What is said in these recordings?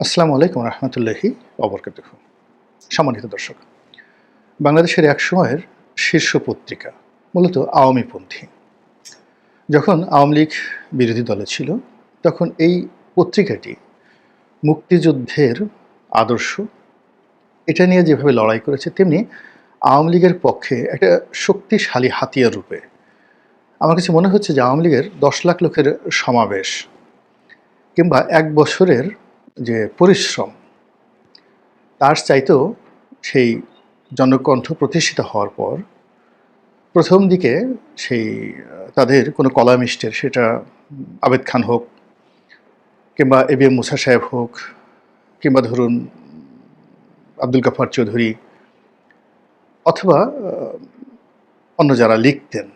আসসালামু আলাইকুম রহমতুল্লাহি অবরকাত সম্মানিত দর্শক, বাংলাদেশের এক সময়ের শীর্ষ পত্রিকা, মূলত আওয়ামীপন্থী। যখন আওয়ামী লীগ বিরোধী দলে ছিল, তখন এই পত্রিকাটি মুক্তিযুদ্ধের আদর্শ, এটা নিয়ে যেভাবে লড়াই করেছে, তেমনি আওয়ামী লীগের পক্ষে একটা শক্তিশালী হাতিয়ার রূপে। আমার কাছে মনে হচ্ছে যে আওয়ামী লীগের দশ লাখ লোকের সমাবেশ, কিংবা এক বছরের পরিশ্রম, তার চাইতেও সেই জনকণ্ঠ প্রতিষ্ঠিত হওয়ার পর প্রথম দিকে সেই, তাদের কোনো কলামিস্টের সেটা আবেদ খান হোক কিংবা এ বি এম মুসা সাহেব হোক কিংবা ধরুন আব্দুল গাফার চৌধুরী অথবা অন্য যারা লিখতেন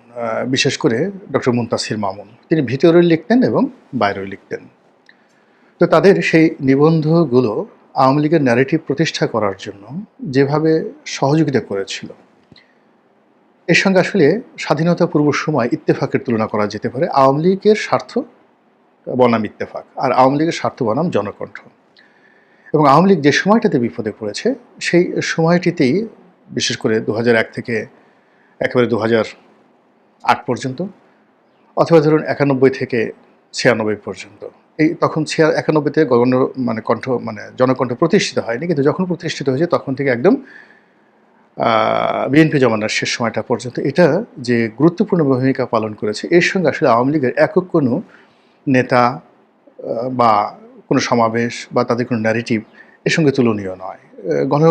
বিশেষ করে ডক্টর মুন্তাসির মামুন, তিনি ভিতরেও লিখতেন এবং বাইরেও লিখতেন। তো তাদের সেই নিবন্ধগুলো আওয়ামী লীগের ন্যারেটিভ প্রতিষ্ঠা করার জন্য যেভাবে সহযোগিতা করেছিল, এর সঙ্গে আসলে স্বাধীনতা পূর্ব সময় ইত্তেফাকের তুলনা করা যেতে পারে। আওয়ামী লীগের স্বার্থ বনাম ইত্তেফাক আর আওয়ামী লীগের স্বার্থ বনাম জনকণ্ঠ। এবং আওয়ামী লীগ যে সময়টাতে বিপদে পড়েছে, সেই সময়টিতেই, বিশেষ করে দু এক থেকে একেবারে দু আট পর্যন্ত, অথবা ধরুন একানব্বই থেকে ছিয়ানব্বই পর্যন্ত এই তখন ছিয়া একানব্বইতে গণ মানে কণ্ঠ মানে জনকণ্ঠ প্রতিষ্ঠিত হয়নি, কিন্তু যখন প্রতিষ্ঠিত হয়েছে তখন থেকে একদম বিএনপি জমানার শেষ সময়টা পর্যন্ত এটা যে গুরুত্বপূর্ণ ভূমিকা পালন করেছে, এর সঙ্গে আসলে আওয়ামী লীগের একক কোনো নেতা বা কোনো সমাবেশ বা তাদের কোনো ন্যারেটিভ এর সঙ্গে তুলনীয় নয়। গণ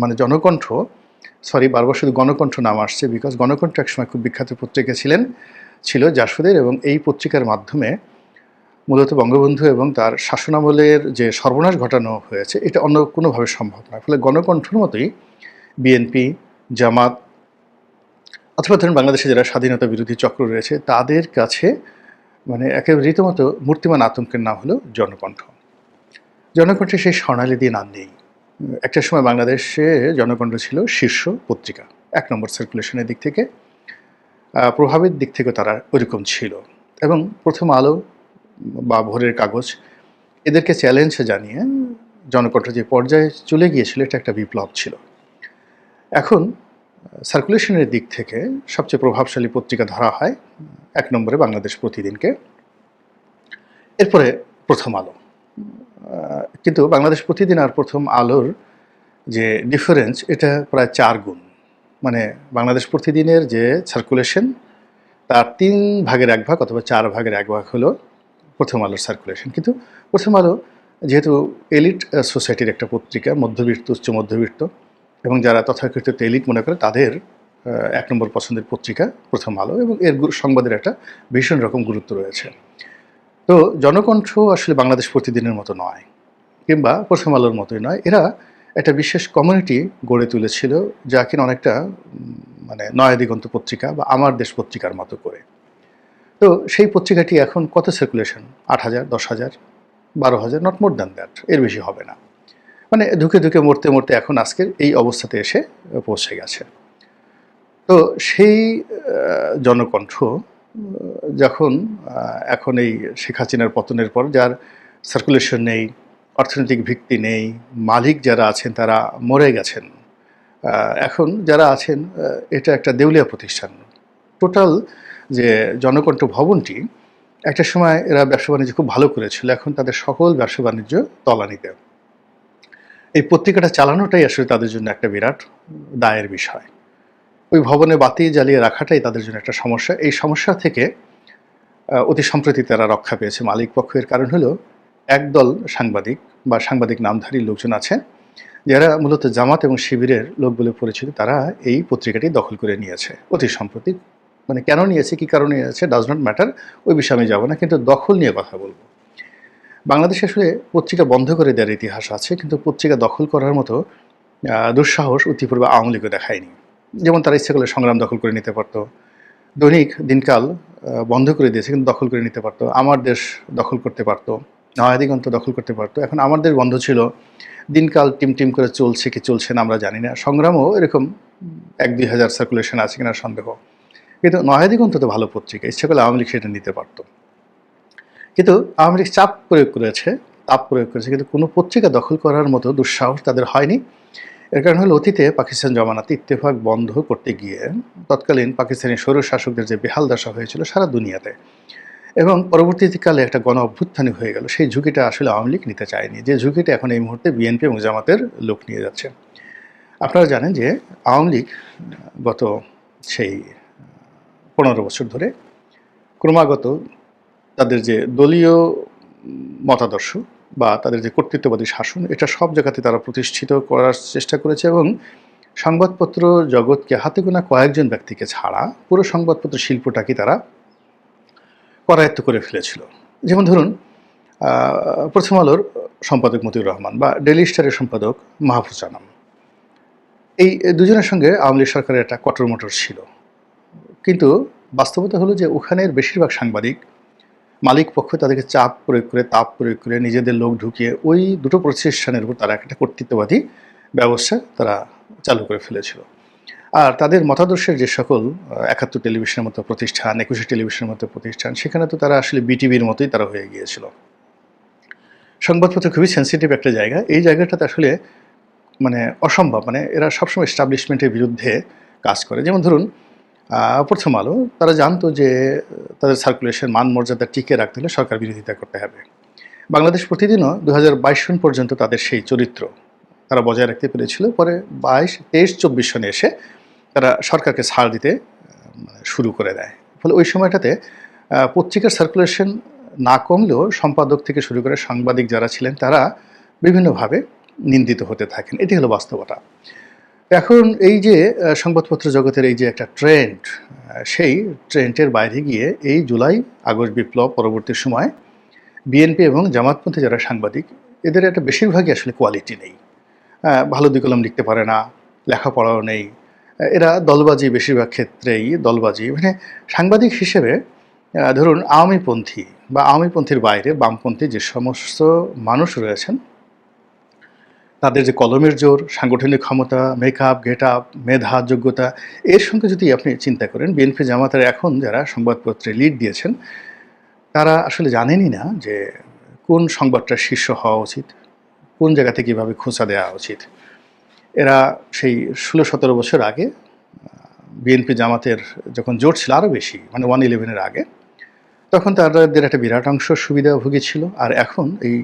মানে জনকণ্ঠ সরি বারবার শুধু গণকণ্ঠ নাম আসছে বিকজ গণকণ্ঠ একসময় খুব বিখ্যাত পত্রিকা ছিলেন, ছিল জাসদের এবং এই পত্রিকার মাধ্যমে মূলত বঙ্গবন্ধু এবং তার শাসনামলের যে সর্বনাশ ঘটানো হয়েছে, এটা অন্য কোনোভাবে সম্ভব নয়। ফলে গণকণ্ঠর মতোই বিএনপি, জামাত অথবা ধরুন বাংলাদেশে যারা স্বাধীনতা বিরোধী চক্র রয়েছে, তাদের কাছে মানে একেবারে রীতিমতো মূর্তিমান আতঙ্কের নাম হলো জনকণ্ঠ। জনকণ্ঠে সেই স্বর্ণালী দিন আর নেই। একটা সময় বাংলাদেশে জনকণ্ঠ ছিল শীর্ষ পত্রিকা, এক নম্বর সার্কুলেশনের দিক থেকে। প্রভাবের দিক থেকে তারা ওইরকম ছিল। এবং প্রথম আলো বা ভোরের কাগজ, এদেরকে চ্যালেঞ্জ জানিয়ে জনকণ্ঠ যে পর্যায়ে চলে গিয়েছিল, এটা একটা বিপ্লব ছিল। এখন সার্কুলেশনের দিক থেকে সবচেয়ে প্রভাবশালী পত্রিকা ধরা হয় এক নম্বরে বাংলাদেশ প্রতিদিনকে, এরপরে প্রথম আলো। কিন্তু বাংলাদেশ প্রতিদিন আর প্রথম আলোর যে ডিফারেন্স এটা প্রায় চার গুণ। মানে বাংলাদেশ প্রতিদিনের যে সার্কুলেশন তার তিন ভাগের এক ভাগ অথবা চার ভাগের এক ভাগ হলো প্রথম আলোর সার্কুলেশন কিন্তু প্রথম আলো যেহেতু এলিট সোসাইটির একটা পত্রিকা, মধ্যবিত্ত, উচ্চ মধ্যবিত্ত, এবং যারা তথাকথিত এলিট মনে করে, তাদের এক নম্বর পছন্দের পত্রিকা প্রথম আলো, এবং এর সংবাদের একটা ভীষণ রকম গুরুত্ব রয়েছে। তো জনকণ্ঠ আসলে বাংলাদেশ প্রতিদিনের মতো নয়, কিংবা প্রথম আলোর মতোই নয়। এরা একটা বিশেষ কমিউনিটি গড়ে তুলেছিল, যা কিনা অনেকটা মানে নয়া দিগন্ত পত্রিকা বা আমার দেশ পত্রিকার মতো করে। তো সেই পত্রিকাটি এখন কত সার্কুলেশন আট হাজার, দশ হাজার, বারো হাজার নট মোর দ্যান দ্যাট এর বেশি হবে না। মানে ধুকে ধুকে মরতে মরতে এখন আজকের এই অবস্থাতে এসে পৌঁছে গেছে। তো সেই জনকণ্ঠ যখন এখন এই শেখ হাসিনার পতনের পর যার সার্কুলেশন নেই, অর্থনৈতিক ভিত্তি নেই, মালিক যারা আছেন তারা মরে গেছেন। এখন যারা আছেন এটা একটা দেউলিয়া প্রতিষ্ঠান। টোটাল যে জনকণ্ঠ ভবনটি, একটা সময় এরা ব্যবসা বাণিজ্য খুব ভালো করেছিল, এখন তাদের সকল ব্যবসা বাণিজ্য তলানিতে। এই পত্রিকাটা চালানোটাই আসলে তাদের জন্য একটা বিরাট দায়ের বিষয়। ওই ভবনে বাতি জ্বালিয়ে রাখাটাই তাদের জন্য একটা সমস্যা। এই সমস্যা থেকে অতি সম্প্রতি তারা রক্ষা পেয়েছে। মালিক পক্ষের কারণ হলো, একদল সাংবাদিক বা সাংবাদিক নামধারী লোকজন আছে, যারা মূলত জামাত এবং শিবিরের লোক বলে পরিচিত, তারা এই পত্রিকাটি দখল করে নিয়েছে। অতি সম্প্রতি মানে কেন নিয়েছে, কী কারণে নিয়েছে ডাজ নট ম্যাটার ওই বিষয়ে আমি যাব না, কিন্তু দখল নিয়ে কথা বলব। বাংলাদেশে আসলে পত্রিকা বন্ধ করে দেওয়ার ইতিহাস আছে, কিন্তু পত্রিকা দখল করার মতো দুঃসাহস অতিপূর্বে আওয়ামী লীগও দেখায়নি। যেমন তারা ইচ্ছে করলে সংগ্রাম দখল করে নিতে পারতো, দৈনিক দিনকাল বন্ধ করে দিয়েছে, কিন্তু দখল করে নিতে পারতো, আমার দেশ দখল করতে পারতো, নয়া দিগন্ত দখল করতে পারতো, এখন আমার দেশ বন্ধ ছিল, দিনকাল টিম টিম করে চলছে কি চলছে না আমরা জানি না, সংগ্রামও এরকম এক দুই হাজার সার্কুলেশন আছে কিনা সন্দেহ। কিন্তু নয়া দিগন্ত তো ভালো পত্রিকা, ইচ্ছে করলে আওয়ামী লীগ সেটা নিতে পারতো। কিন্তু আওয়ামী লীগ চাপ প্রয়োগ করেছে, তাপ প্রয়োগ করেছে, কিন্তু কোনো পত্রিকা দখল করার মতো দুঃসাহস তাদের হয়নি। এর কারণ হলো অতীতে পাকিস্তান জমানাতে ইত্তেফাক বন্ধ করতে গিয়ে তৎকালীন পাকিস্তানি সৌর শাসকদের যে বেহাল দশা হয়েছিল সারা দুনিয়াতে এবং পরবর্তীকালে একটা গণ অভ্যুত্থানই হয়ে গেল, সেই ঝুঁকিটা আসলে আওয়ামী লীগ নিতে চায়নি। যে ঝুঁকিটা এখন এই মুহূর্তে বিএনপি এবং জামাতের লোক নিয়ে যাচ্ছে। আপনারা জানেন যে আওয়ামী লীগ গত সেই পনেরো বছর ধরে ক্রমাগত তাদের যে দলীয় মতাদর্শ বা তাদের যে কর্তৃত্ববাদী শাসন, এটা সব জায়গাতে তারা প্রতিষ্ঠিত করার চেষ্টা করেছে এবং সংবাদপত্র জগৎকে হাতে গোনা কয়েকজন ব্যক্তিকে ছাড়া পুরো সংবাদপত্র শিল্পটাকে তারা করায়ত্ত করে ফেলেছিল। যেমন ধরুন প্রথম আলোর সম্পাদক মতিউর রহমান বা ডেলি স্টারের সম্পাদক মাহফুজ আনাম। এই দুজনের সঙ্গে আওয়ামী লীগ সরকারের একটা কটর মটর ছিল। কিন্তু বাস্তবতা হলো যে ওখানের বেশিরভাগ সাংবাদিক মালিক পক্ষ তাদেরকে চাপ প্রয়োগ করে, তাপ প্রয়োগ করে, নিজেদের লোক ঢুকিয়ে ওই দুটো প্রতিষ্ঠানের উপর তারা একটা কর্তৃত্ববাদী ব্যবস্থা তারা চালু করে ফেলেছিল। আর তাদের মতাদর্শের যে সকল একাত্তর টেলিভিশনের মতো প্রতিষ্ঠান, একুশে টেলিভিশনের মতো প্রতিষ্ঠান, সেখানে তো তারা আসলে বিটিভির মতোই তারা হয়ে গিয়েছিল। সংবাদপত্র খুবই সেন্সিটিভ একটা জায়গা। এই জায়গাটাতে আসলে মানে অসম্ভব। মানে এরা সবসময় এস্টাবলিশমেন্টের বিরুদ্ধে কাজ করে। যেমন ধরুন প্রথম আলো, তারা জানতো যে, তাদের সার্কুলেশন মান মর্যাদা টিকে রাখতে হলে সরকার বিরোধিতা করতে হবে। বাংলাদেশ প্রতিদিনও দু হাজার বাইশ সন পর্যন্ত তাদের সেই চরিত্র তারা বজায় রাখতে পেরেছিল। পরে বাইশ, তেইশ, চব্বিশ সনে এসে তারা সরকারকে ছাড় দিতে মানে শুরু করে দেয়। ফলে ওই সময়টাতে পত্রিকার সার্কুলেশন না কমলেও সম্পাদক থেকে শুরু করে সাংবাদিক যারা ছিলেন, তারা বিভিন্নভাবে নিন্দিত হতে থাকেন। এটি হলো বাস্তবতা। এখন এই যে সংবাদপত্র জগতের এই যে একটা ট্রেন্ড সেই ট্রেন্ডের বাইরে গিয়ে এই জুলাই আগস্ট বিপ্লব পরবর্তী সময় বিএনপি এবং জামাতপন্থী যারা সাংবাদিক, এদের একটা বেশিরভাগই আসলে কোয়ালিটি নেই। ভালো দুই কলম লিখতে পারে না, লেখাপড়াও নেই। এরা দলবাজি বেশিরভাগ ক্ষেত্রেই দলবাজি। মানে সাংবাদিক হিসেবে ধরুন আওয়ামীপন্থী বা আওয়ামীপন্থীর বাইরে বামপন্থী যে সমস্ত মানুষ রয়েছেন তাদের যে কলমের জোর, সাংগঠনিক ক্ষমতা মেকআপ গেট আপ মেধা, যোগ্যতা, এর সঙ্গে যদি আপনি চিন্তা করেন বিএনপি জামাতের এখন যারা সংবাদপত্রে লিড দিয়েছেন, তারা আসলে জানেনই না যে কোন সংবাদটা শীর্ষ হওয়া উচিত, কোন জায়গা থেকে কীভাবে খোঁচা দেওয়া উচিত। এরা সেই ষোলো সতেরো বছর আগে বিএনপি জামাতের যখন জোট ছিল আরও বেশি মানে ওয়ান ইলেভেনের আগে, তখন তাদের একটা বিরাট অংশ সুবিধাভোগী ছিল, আর এখন এই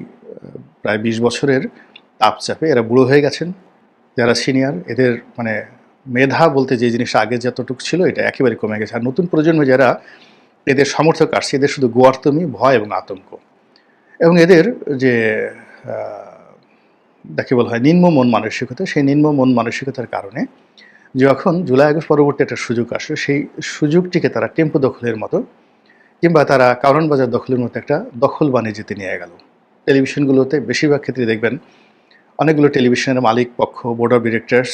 প্রায় বিশ বছরের তাপচাপে এরা বুড়ো হয়ে গেছেন। যারা সিনিয়র এদের মানে মেধা বলতে যে জিনিসটা আগে যতটুকু ছিল, এটা একেবারে কমে গেছে। আর নতুন প্রজন্মে যারা এদের সমর্থক আসছে এদের শুধু গোয়ার্তমি, ভয় এবং আতঙ্ক। এবং এদের যে যাকে বলা হয় নিম্ন মন মানসিকতা, সেই নিম্ন মন মানসিকতার কারণে যখন জুলাই আগস্ট পরবর্তী একটা সুযোগ আসে, সেই সুযোগটিকে তারা টেম্পো দখলের মতো কিংবা তারা কারণ বাজার দখলের মতো একটা দখল বাণিজ্যতে নিয়ে গেল। টেলিভিশনগুলোতে বেশিরভাগ ক্ষেত্রে দেখবেন অনেকগুলো টেলিভিশনের মালিক, পক্ষ বোর্ড অফ ডিরেক্টরস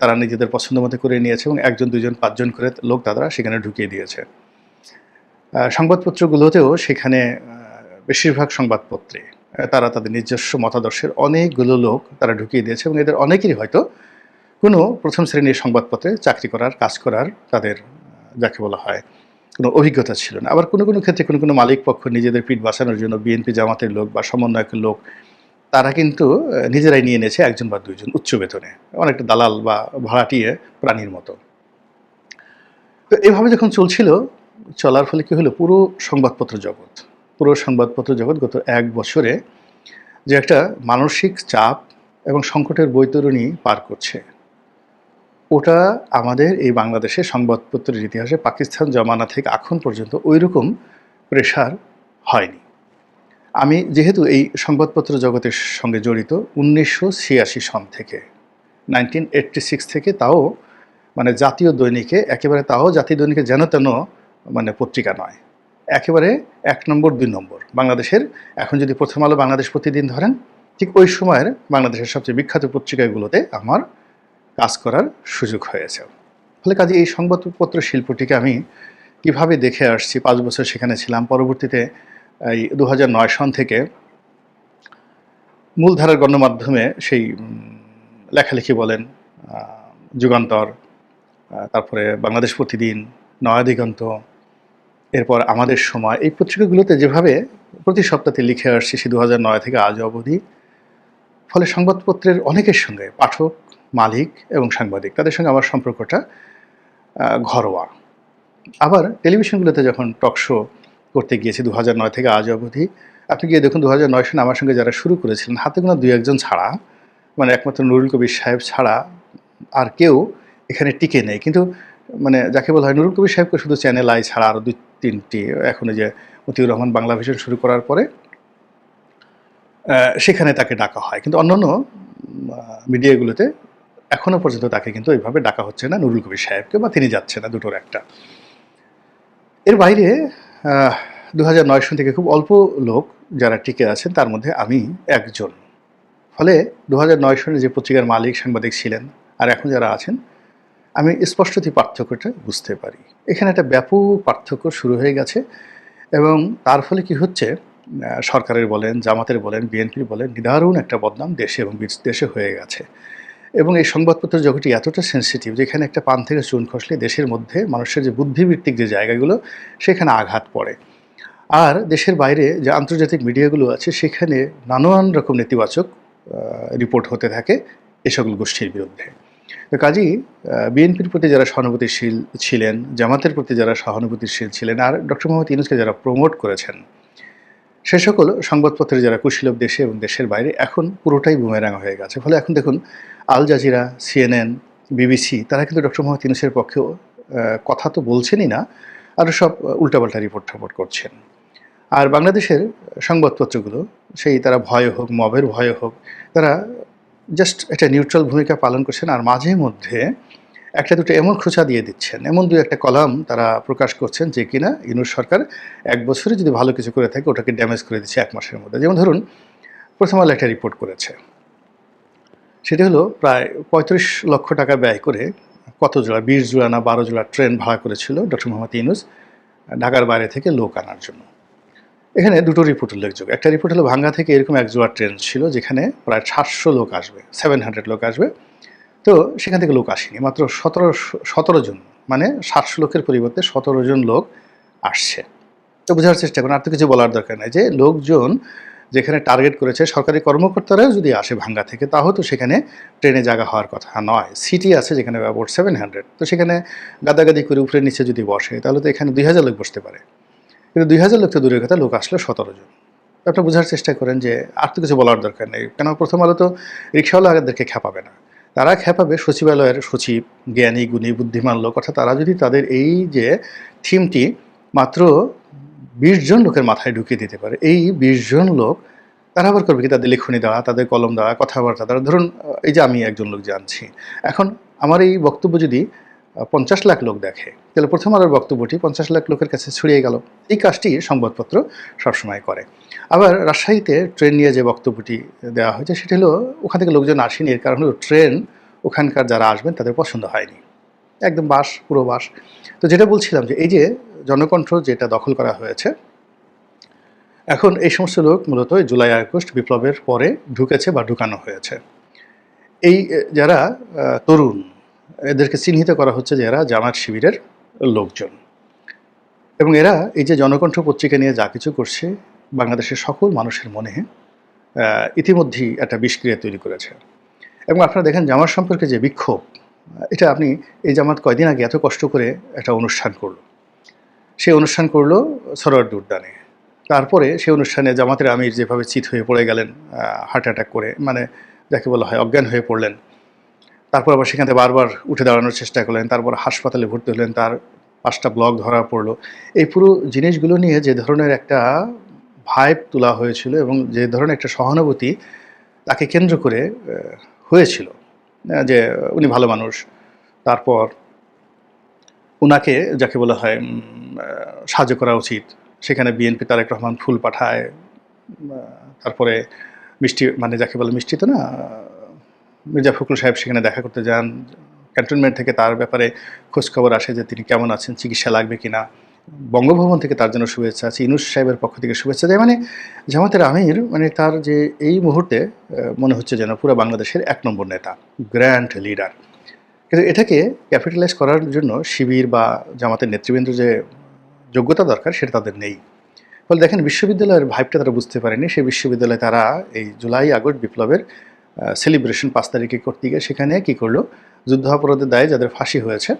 তারা নিজেদের পছন্দ মতো করে নিয়েছে এবং একজন দুজন পাঁচজন করে লোক তারা সেখানে ঢুকিয়ে দিয়েছে। সংবাদপত্রগুলোতেও সেখানে বেশিরভাগ সংবাদপত্রে তারা তাদের নিজস্ব মতাদর্শের অনেকগুলো লোক তারা ঢুকিয়ে দিয়েছে এবং এদের অনেকেরই হয়তো কোনো প্রথম শ্রেণির সংবাদপত্রে চাকরি করার, কাজ করার তাদের যাকে বলা হয় কোনো অভিজ্ঞতা ছিল না। আবার কোনো কোনো ক্ষেত্রে কোনো কোনো মালিক, পক্ষ নিজেদের পিঠ বাঁচানোর জন্য বিএনপি জামাতের লোক বা সমন্বয়কের লোক তারা কিন্তু নিজেরাই নিয়ে নিয়েছে একজন বা দুইজন উচ্চ বেতনে। অনেকটা দালাল বা ভাড়াটিয়ে প্রাণীর মতো। তো এভাবে যখন চলছিল, চলার ফলে কি হলো? পুরো সংবাদপত্র জগৎ, পুরো সংবাদপত্র জগৎ গত এক বছরে যে একটা মানসিক চাপ এবং সংকটের বৈতরণী পার করছে। ওটা আমাদের এই বাংলাদেশে সংবাদপত্রের ইতিহাসে পাকিস্তান জমানা থেকে এখন পর্যন্ত ওই রকম প্রেশার হয়নি। আমি যেহেতু এই সংবাদপত্র জগতের সঙ্গে জড়িত উনিশশো ছিয়াশি সন থেকে নাইনটিন থেকে তাও মানে জাতীয় দৈনিকে, একেবারে তাও জাতীয় দৈনিকে যেন তেন মানে পত্রিকা নয়। একেবারে এক নম্বর, দুই নম্বর। বাংলাদেশের এখন যদি প্রথম আলো বাংলাদেশ প্রতিদিন ধরেন, ঠিক ওই সময়ের বাংলাদেশের সবচেয়ে বিখ্যাত পত্রিকাগুলোতে আমার কাজ করার সুযোগ হয়েছে। ফলে কাজে এই সংবাদপত্র শিল্পটিকে আমি কীভাবে দেখে আসছি, পাঁচ বছর সেখানে ছিলাম, পরবর্তীতে এই দু সন থেকে মূলধারার গণমাধ্যমে সেই লেখালেখি বলেন যুগান্তর তারপরে বাংলাদেশ প্রতিদিন নয়াদিগন্ত এরপর আমাদের সময়, এই পত্রিকাগুলোতে যেভাবে প্রতি সপ্তাহে লিখে আসছি সে দু নয় থেকে আজ অবধি, ফলে সংবাদপত্রের অনেকের সঙ্গে, পাঠক, মালিক এবং সাংবাদিক, তাদের সঙ্গে আমার সম্পর্কটা ঘরোয়া। আবার টেলিভিশনগুলোতে যখন টক শো করতে গিয়েছি দু থেকে আজ অবধি। আপনি গিয়ে দেখুন দু সনে আমার সঙ্গে যারা শুরু করেছিলেন, হাতে গোনা দুই একজন ছাড়া মানে একমাত্র নুরুল কবির সাহেব ছাড়া আর কেউ এখানে টিকে নেই। কিন্তু মানে যাকে বলা হয় নুরুল কবির সাহেবকে শুধু চ্যানেল আই ছাড়া আরও দুই, তিনটি, এখন যে মতিউর রহমান বাংলা ভিশন শুরু করার পরে সেখানে তাকে ডাকা হয়। কিন্তু অন্যান্য মিডিয়াগুলোতে এখনও পর্যন্ত তাকে কিন্তু ওইভাবে ডাকা হচ্ছে না নুরুল কবির সাহেবকে বা তিনি যাচ্ছে না দুটোর একটা। এর বাইরে দু হাজার থেকে খুব অল্প লোক যারা টিকে আছেন, তার মধ্যে আমি একজন। ফলে দু হাজার নয় সনে যে পত্রিকার মালিক, সাংবাদিক ছিলেন আর এখন যারা আছেন, আমি স্পষ্টতই পার্থক্যটা বুঝতে পারি। এখানে একটা ব্যাপক পার্থক্য শুরু হয়ে গেছে এবং তার ফলে কি হচ্ছে সরকারের বলেন, জামাতের বলেন, বিএনপির বলেন, নিদারুণ একটা বদনাম দেশে এবং দেশে হয়ে গেছে। এবং এই সংবাদপত্র জগৎটি এতটা সেন্সিটিভ যেখানে একটা পান থেকে চুন খসলে দেশের মধ্যে মানুষের যে বুদ্ধিভিত্তিক যে জায়গাগুলো, সেখানে আঘাত পড়ে। আর দেশের বাইরে যে আন্তর্জাতিক মিডিয়াগুলো আছে, সেখানে নানান রকম নেতিবাচক রিপোর্ট হতে থাকে এ সকল গোষ্ঠীর বিরুদ্ধে। তো কাজেই বিএনপির প্রতি যারা সহানুভূতিশীল ছিলেন, জামাতের প্রতি যারা সহানুভূতিশীল ছিলেন, আর ডক্টর মোহাম্মদ ইউনুসকে যারা প্রমোট করেছেন সে সকল সংবাদপত্রের যারা কুশীলভ দেশে এবং দেশের বাইরে, এখন পুরোটাই বুমেরাং হয়ে গেছে। ফলে এখন দেখুন, আল জাজিরা সিএনএন বিবিসি তারা কিন্তু ডক্টর মোহাম্মদ ইউনুসের পক্ষেও কথা তো বলছেনই না, আরও সব উল্টাপাল্টা রিপোর্ট ঠাপোর্ট করছেন। আর বাংলাদেশের সংবাদপত্রগুলো, সেই তারা ভয় হোক, মবের ভয় হোক, তারা জাস্ট একটা নিউট্রাল ভূমিকা পালন করছেন, আর মাঝে মধ্যে একটা দুটো এমন খোঁচা দিয়ে দিচ্ছেন, এমন দু একটা কলাম তারা প্রকাশ করছেন যে কিনা ইনুস সরকার এক বছরে যদি ভালো কিছু করে থাকে ওটাকে ড্যামেজ করে দিচ্ছে এক মাসের মধ্যে। যেমন ধরুন, প্রথম আলো একটা রিপোর্ট করেছে। সেটি হলো প্রায় পঁয়ত্রিশ লক্ষ টাকা ব্যয় করে কত জোড়া, বিশ জোড়া না বারো জোড়া ট্রেন ভাড়া করেছিল ডক্টর মোহাম্মদ ইউনুস, ঢাকার বাইরে থেকে লোক আনার জন্য। এখানে দুটো রিপোর্ট উল্লেখযোগ্য। একটা রিপোর্ট হলো ভাঙ্গা থেকে এরকম এক জোড়া ট্রেন ছিল যেখানে প্রায় সাতশো লোক আসবে সেভেন হান্ড্রেড লোক আসবে। তো সেখান থেকে লোক আসেনি। মাত্র সতেরো সতেরো জন মানে সাতশো লোকের পরিবর্তে সতেরো জন লোক আসছে। তো বোঝার চেষ্টা করুন, আর তো কিছু বলার দরকার নেই যে লোকজন যেখানে টার্গেট করেছে সরকারি কর্মকর্তারাও যদি আসে ভাঙ্গা থেকে তাও তো সেখানে ট্রেনে জায়গা হওয়ার কথা নয়। সিটি আছে যেখানে অ্যাবাউট সেভেন হান্ড্রেড তো সেখানে গাদাগাদি করে উপরে নিচে যদি বসে, তাহলে তো এখানে দুই হাজার লোক বসতে পারে। কিন্তু দুই হাজার লোক তো দূরের কথা, লোক আসলো সতেরো জন। আপনি বোঝার চেষ্টা করেন যে আর তো কিছু বলার দরকার নেই। কেন? প্রথম আলো তো রিক্সাওয়ালাদেরকে খেপাবে না। তারা খেপাবে, সচিবালয়ের সচিব, জ্ঞানী, গুণী, বুদ্ধিমান লোক, অর্থাৎ তারা যদি তাদের এই যে থিমটি মাত্র বিশ জন লোকের মাথায় ঢুকিয়ে দিতে পারে, এই বিশ জন লোক তারা আবার করবে কি? তাদের লেখনী দেওয়া, তাদের কলম দেওয়া, কথাবার্তা, তারা ধরুন এই যে আমি একজন লোক জানছি। এখন আমার এই বক্তব্য যদি পঞ্চাশ লাখ লোক দেখে। তাহলে প্রথম আলোর বক্তব্যটি পঞ্চাশ লাখ লোকের কাছে ছড়িয়ে গেল। এই কাজটি সংবাদপত্র সবসময় করে। আবার রাজশাহীতে ট্রেন নিয়ে যে বক্তব্যটি দেওয়া হয়েছে, সেটি হলো ওখান থেকে লোকজন আসেনি। এর কারণ হলো ট্রেন ওখানকার যারা আসবেন, তাদের পছন্দ হয়নি। একদম বাস, পুরো বাস। তো যেটা বলছিলাম যে, এই যে জনকণ্ঠ যেটা দখল করা হয়েছে, এখন এই সমস্ত লোক মূলত জুলাই, আগস্ট বিপ্লবের পরে ঢুকেছে বা ঢুকানো হয়েছে। এই যারা তরুণ এদেরকে চিহ্নিত করা হচ্ছে যে এরা জামাত শিবিরের লোকজন। এবং এরা এই যে জনকণ্ঠ পত্রিকা নিয়ে যা কিছু করছে, বাংলাদেশের সকল মানুষের মনে ইতিমধ্যেই একটা বিষক্রিয়া তৈরি করেছে। এবং আপনারা দেখেন জামাত সম্পর্কে যে বিক্ষোভ, এটা আপনি এই জামাত কয়দিন আগে এত কষ্ট করে একটা অনুষ্ঠান করল। সেই অনুষ্ঠান করল সরোয়ার উদ্যানে তারপরে সেই অনুষ্ঠানে জামাতের আমির যেভাবে চিত হয়ে পড়ে গেলেন হার্ট অ্যাটাক করে মানে যাকে বলা হয় অজ্ঞান হয়ে পড়লেন তারপর আবার সেখান থেকে বারবার উঠে দাঁড়ানোর চেষ্টা করলেন, তারপর হাসপাতালে ভর্তি হলেন, তার পাঁচটা ব্লক ধরা পড়ল। এই পুরো জিনিসগুলো নিয়ে যে ধরনের একটা ভাইব তোলা হয়েছিল এবং যে ধরনের একটা সহানুভূতি তাকে কেন্দ্র করে হয়েছিল যে উনি ভালো মানুষ। তারপর উনাকে যাকে বলা হয় সাহায্য করা উচিত। সেখানে বিএনপি তারেক রহমান ফুল পাঠায় তারপরে মিষ্টি মানে যাকে বলে মিষ্টি তো না মির্জা ফখরুল সাহেব সেখানে দেখা করতে যান। ক্যান্টনমেন্ট থেকে তার ব্যাপারে খোঁজখবর আসে যে তিনি কেমন আছেন, চিকিৎসা লাগবে কিনা। বঙ্গভবন থেকে তার জন্য শুভেচ্ছা আছে, ইনুস সাহেবের পক্ষ থেকে শুভেচ্ছা দেয় মানে জামাতের আমির মানে তার যে এই মুহূর্তে মনে হচ্ছে যেন পুরো বাংলাদেশের এক নম্বর নেতা, গ্র্যান্ড লিডার। কিন্তু এটাকে ক্যাপিটালাইজ করার জন্য শিবির বা জামাতের নেতৃবৃন্দ যে যোগ্যতা দরকার, সেটা তাদের নেই। ফলে দেখেন, বিশ্ববিদ্যালয়ের ভাইবটা তারা বুঝতে পারেনি। সেই বিশ্ববিদ্যালয়ে তারা এই জুলাই আগস্ট বিপ্লবের সেলিব্রেশন পাঁচ তারিখে করতে গিয়ে সেখানে কি করল? যুদ্ধাপরাধের দায়ে যাদের ফাঁসি হয়েছে,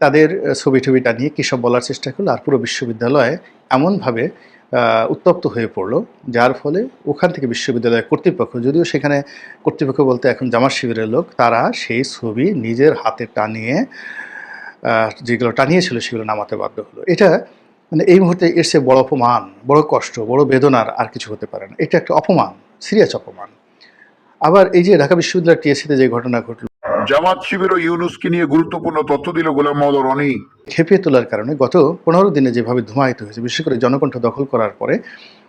তাদের ছবি টবি টানিয়ে কী সব বলার চেষ্টা করল? আর পুরো বিশ্ববিদ্যালয়ে এমনভাবে উত্তপ্ত হয়ে পড়ল, যার ফলে ওখান থেকে বিশ্ববিদ্যালয়ের কর্তৃপক্ষ, যদিও সেখানে কর্তৃপক্ষ বলতে এখন জামাত শিবিরের লোক, তারা সেই ছবি নিজের হাতে টানিয়ে যেগুলো টানিয়েছিল সেগুলো নামাতে বাধ্য হলো। এটা মানে এই মুহূর্তে এর চেয়ে বড় অপমান, বড় কষ্ট, বড় বেদনার আর কিছু হতে পারে না। এটা একটা অপমান, সিরিয়াস অপমান। আবার এই যে ঢাকা বিশ্ববিদ্যালয় টিএসসিতে যে ঘটনা ঘটলো জামাত শিবির ও ইউনুসকে নিয়ে গুরুত্বপূর্ণ তথ্য দিল গোলাম মোহাম্মদ রনি। খেপিয়ে তোলার কারণে গত পনেরো দিনে যেভাবে ধুমায়িত হয়েছে বিশেষ করে জনকণ্ঠ দখল করার পরে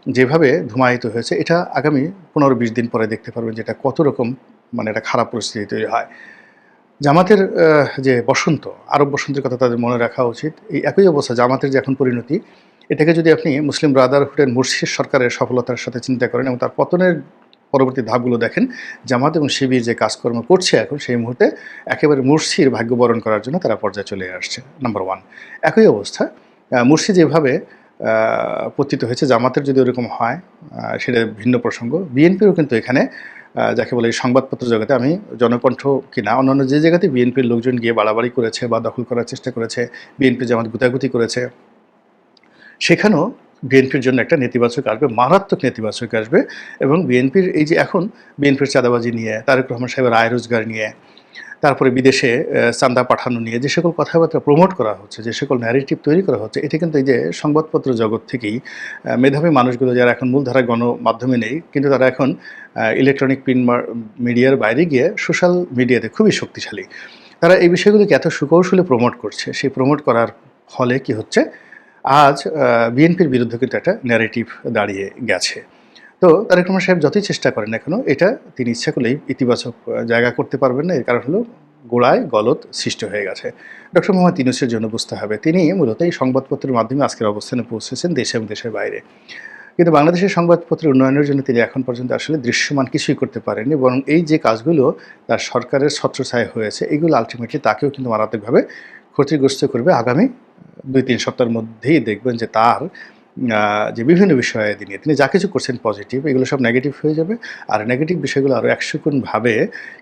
যেভাবে ধুমায়িত হয়েছে এটা আগামী পনেরো বিশ দিন পরে দেখতে পারবেন যে এটা কত রকম মানে একটা খারাপ পরিস্থিতি তৈরি হয়। জামাতের যে বসন্ত আরব বসন্তের কথা তাদের মনে রাখা উচিত। এই একই অবস্থা জামাতের যে এখন পরিণতি এটাকে যদি আপনি মুসলিম ব্রাদারহুডের মুর্শিদ সরকারের সফলতার সাথে চিন্তা করেন এবং তার পতনের পরবর্তী ধাপগুলো দেখেন। জামাত এবং শিবির যে কাজকর্ম করছে এখন, সেই মুহূর্তে একেবারে মুর্শির ভাগ্য বরণ করার জন্য তারা পর্যায়ে চলে আসছে। নাম্বার ওয়ান একই অবস্থা। মুর্শি যেভাবে পতিত হয়েছে, জামাতের যদি ওরকম হয় সেটা ভিন্ন প্রসঙ্গ। বিএনপিরও কিন্তু এখানে যাকে বলে সংবাদপত্র জগতে আমি জনকণ্ঠ কিনা অন্যান্য যে জায়গাতে বিএনপির লোকজন গিয়ে বাড়াবাড়ি করেছে বা দখল করার চেষ্টা করেছে, বিএনপি জামাত গুতাগুতি করেছে, সেখানেও বিএনপির জন্য একটা নেতিবাচক আসবে, মারাত্মক নেতিবাচক আসবে এবং বিএনপির এই যে এখন বিএনপির চাঁদাবাজি নিয়ে, তারেক রহমান সাহেবের আয় রোজগার নিয়ে, তারপরে বিদেশে চাঁদা পাঠানো নিয়ে যে সকল কথাবার্তা প্রমোট করা হচ্ছে, যে সকল ন্যারেটিভ তৈরি করা হচ্ছে, এটা কিন্তু এই যে সংবাদপত্র জগৎ থেকেই মেধাবী মানুষগুলো যারা এখন মূলধারা গণমাধ্যমে নেই, কিন্তু তারা এখন ইলেকট্রনিক প্রিন্ট মিডিয়ার বাইরে গিয়ে সোশ্যাল মিডিয়াতে খুবই শক্তিশালী। তারা এই বিষয়গুলোকে এত সুকৌশলে প্রমোট করছে, সেই প্রমোট করার ফলে কি হচ্ছে আজ বিএনপির বিরুদ্ধে কিন্তু একটা ন্যারেটিভ দাঁড়িয়ে গেছে। তো তারেক রহমান সাহেব যতই চেষ্টা করেন না কেন, এটা তিনি ইচ্ছা করলেই ইতিবাচক জায়গা করতে পারবেন না। এর কারণ হলো গোড়ায় গলত সৃষ্টি হয়ে গেছে। ডক্টর মোহাম্মদ ইউনুসের জন্য বুঝতে হবে, তিনি মূলত এই সংবাদপত্রের মাধ্যমে আজকের অবস্থানে পৌঁছেছেন দেশে এবং দেশের বাইরে। কিন্তু বাংলাদেশের সংবাদপত্রের উন্নয়নের জন্য তিনি এখন পর্যন্ত আসলে দৃশ্যমান কিছুই করতে পারেননি, বরং এই যে কাজগুলো তার সরকারের ছত্রছায়া হয়েছে, এগুলো আলটিমেটলি তাকেও কিন্তু মারাত্মকভাবে ক্ষতিগ্রস্ত করবে আগামী দুই তিন সপ্তাহের মধ্যেই দেখবেন যে তার যে বিভিন্ন বিষয়ে নিয়ে তিনি যা কিছু করছেন পজিটিভ এগুলো সব নেগেটিভ হয়ে যাবে। আর নেগেটিভ বিষয়গুলো আরও একশো গুণ ভাবে,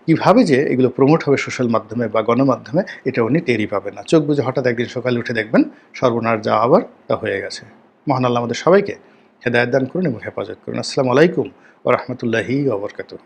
কীভাবে যে এগুলো প্রমোট হবে সোশ্যাল মাধ্যমে বা গণমাধ্যমে এটা উনি টেরই পাবেন না। চোখ বুঝে হঠাৎ একদিন সকালে উঠে দেখবেন সর্বনাশ যা আবার তা হয়ে গেছে। মহান আল্লাহ আমাদের সবাইকে হেদায়ত দান করুন এবং হেফাজত করুন। আসসালামু আলাইকুম ও রহমতুল্লাহি ওবরকাতুহ